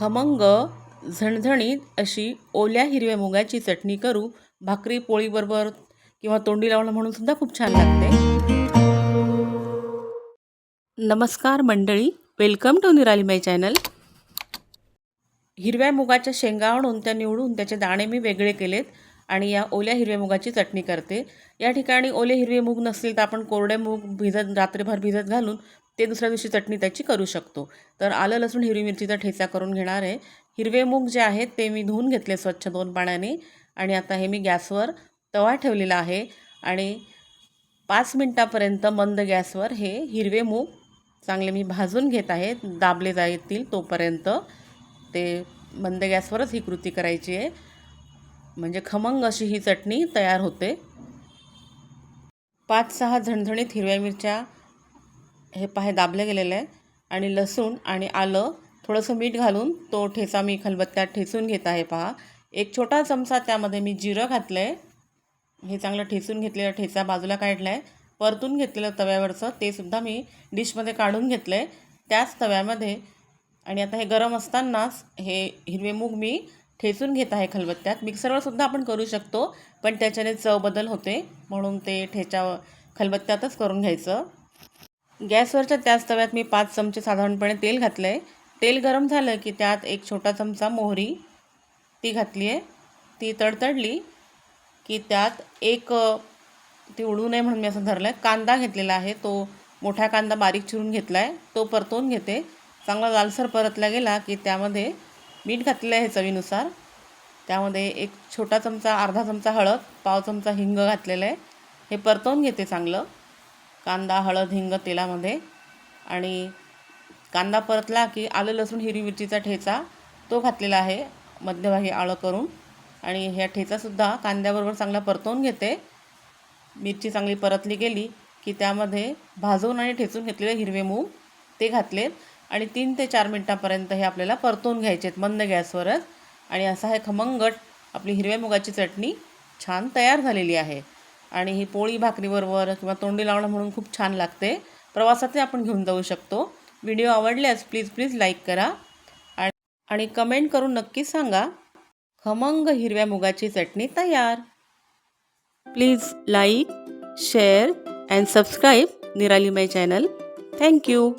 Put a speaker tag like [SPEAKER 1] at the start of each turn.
[SPEAKER 1] खमंग झणझणीत अशी ओल्या हिरव्या मुगाची चटणी करू भाकरी पोळीबरोबर किंवा तोंडी लावणं म्हणून सुद्धा खूप छान लागते. नमस्कार मंडळी वेलकम टू निराली माय चॅनल हिरव्या मुगाच्या शेंगा आणून त्या निवडून त्याचे दाणे मी वेगळे केलेत आणि या ओल्या हिरव्या मुगाची चटणी करते. या ठिकाणी ओले हिरवे मूग नसतील तर आपण कोरडे मूग भिजत रात्रभर भिजत घालून ते दुसऱ्या दिवशी चटणी त्याची करू शकतो. तर आलं लसूण हिरवी मिरचीचा ठेचा करून घेणार आहे. हिरवे मूग जे आहेत ते मी धुवून घेतले स्वच्छ दोन पाण्याने. आणि आता हे मी गॅसवर तवा ठेवलेला आहे. आणि पाच मिनटापर्यंत मंद गॅसवर हे हिरवे मूग चांगले मी भाजून घेत आहे. दाबले जातील तोपर्यंत. ते मंद गॅसवरच ही कृती करायची आहे. म्हणजे खमंग अशी ही चटणी तयार होते. पाच सहा झणझणीत हिरव्या मिरच्या हे पाहे दाबले गेलेले आहे. आणि लसूण आणि आलं थोडंसं मीठ घालून तो ठेचा मी खलबत्त्यात ठेचून घेत आहे पहा. एक छोटा चमचा त्यामध्ये मी जिरं घातलं आहे हे चांगलं ठेचून घेतलेलं ठेचा बाजूला काढला आहे परतून घेतलेलं तव्यावरचं ते सुद्धा मी डिशमध्ये काढून घेतलं आहे त्याच तव्यामध्ये आणि आता हे गरम असतानाच हे हिरवे मूग मी ठेचून घेत आहे खलबत्त्यात. मिक्सरवर सुद्धा आपण करू शकतो पण त्याच्याने चव बदल होते. म्हणून ते ठेचा खलबत्त्यातच करून घ्यायचं. गॅसवरच्या त्याच तव्यात मी पाच चमचे साधारणपणे तेल घातलं आहे तेल गरम झालं की त्यात एक छोटा चमचा मोहरी ती घातली आहे ती तडतडली की त्यात एक ती उडू नये म्हणून मी असं धरलं आहे कांदा घेतलेला आहे तो मोठा कांदा बारीक चिरून घेतला आहे तो परतवून घेते. चांगला लालसर परतला गेला की त्यामध्ये मीठ घातलेलं आहे चवीनुसार. त्यामध्ये एक छोटा चमचा अर्धा चमचा हळद पाव चमचा हिंग घातलेला आहे. हे परतवून घेते चांगलं. कांदा हळद हिंग तेलामध्ये आणि कांदा परतला की आलं लसूण हिरवी मिरचीचा ठेचा तो घातलेला आहे मध्यभागी आळं करून आणि ह्या ठेचासुद्धा कांद्याबरोबर चांगला परतवून घेते. मिरची चांगली परतली गेली की त्यामध्ये भाजून आणि ठेचून घेतलेले हिरवे मूग ते घातलेत आणि तीन ते चार मिनटापर्यंत हे आपल्याला परतवून घ्यायचे आहेत मंद गॅसवरच आणि असा हे खमंगट आपली हिरव्या मुगाची चटणी छान तयार झालेली आहे. आणि ही पोळी भाकरीबरोबर किंवा तोंडी लावणं म्हणून खूप छान लागते. प्रवासातही आपण घेऊन जाऊ शकतो. व्हिडिओ आवडल्यास प्लीज प्लीज लाईक करा. आणि कमेंट करून नक्कीच सांगा खमंग हिरव्या मुगाची चटणी तयार. Please like share and subscribe Nirali my channel. Thank you